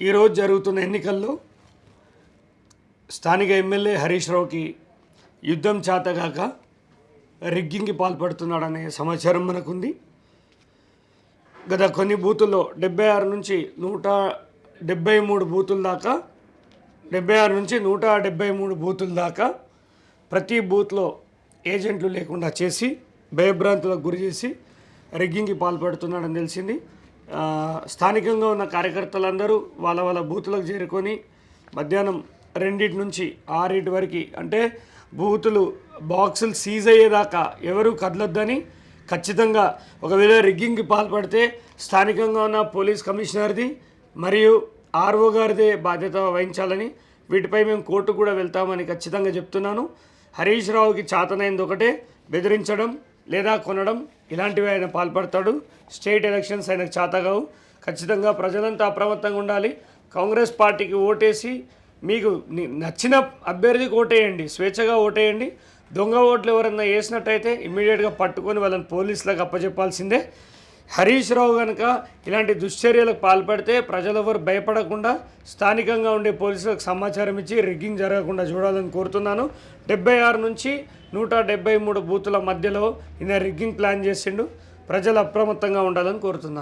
ఈరోజు జరుగుతున్న ఎన్నికల్లో స్థానిక ఎమ్మెల్యే హరీష్ రావుకి యుద్ధం చేతగాక రిగ్గింగ్కి పాల్పడుతున్నాడనే సమాచారం మనకుంది. గత కొన్ని బూతుల్లో డెబ్బై ఆరు నుంచి నూట డెబ్బై మూడు బూతుల దాకా డెబ్బై ఆరు నుంచి నూట డెబ్బై మూడు బూతుల దాకా ప్రతి బూత్లో ఏజెంట్లు లేకుండా చేసి భయభ్రాంతులకు గురి చేసి రిగ్గింగ్కి పాల్పడుతున్నాడని తెలిసింది. స్థానికంగా ఉన్న కార్యకర్తలందరూ వాళ్ళ వాళ్ళ బూతులకు చేరుకొని మధ్యాహ్నం రెండింటి నుంచి ఆరింటి వరకు అంటే బూతులు బాక్సులు సీజ్ అయ్యేదాకా ఎవరు కదలొద్దని ఖచ్చితంగా ఒకవేళ రిగ్గింగ్కి పాల్పడితే స్థానికంగా ఉన్న పోలీస్ కమిషనర్ది మరియు ఆర్ఓ గారిదే బాధ్యత వహించాలని వీటిపై మేము కోర్టు కూడా వెళ్తామని ఖచ్చితంగా చెప్తున్నాను. హరీష్ రావుకి చాతనైంది ఒకటే బెదిరించడం లేదా కొనడం ఇలాంటివి ఆయన పాల్పడతాడు. స్టేట్ ఎలక్షన్స్ ఆయనకు చాతగావు. ఖచ్చితంగా ప్రజలంతా అప్రమత్తంగా ఉండాలి. కాంగ్రెస్ పార్టీకి ఓటేసి మీకు నచ్చిన అభ్యర్థికి ఓటేయండి. స్వేచ్ఛగా ఓటేయండి. దొంగ ఓట్లు ఎవరన్నా వేసినట్టయితే ఇమీడియట్గా పట్టుకొని వాళ్ళని పోలీసులకు అప్పచెప్పాల్సిందే హరీష్ రావు కనుక ఇలాంటి దుశ్చర్యలకు పాల్పడితే ప్రజలెవరు భయపడకుండా స్థానికంగా ఉండే పోలీసులకు సమాచారం ఇచ్చి రిగ్గింగ్ జరగకుండా చూడాలని కోరుతున్నాను. డెబ్బై ఆరు నుంచి నూట డెబ్బై మూడు బూతుల మధ్యలో ఈయన రిగ్గింగ్ ప్లాన్ చేసిండు. ప్రజలు అప్రమత్తంగా ఉండాలని కోరుతున్నాను.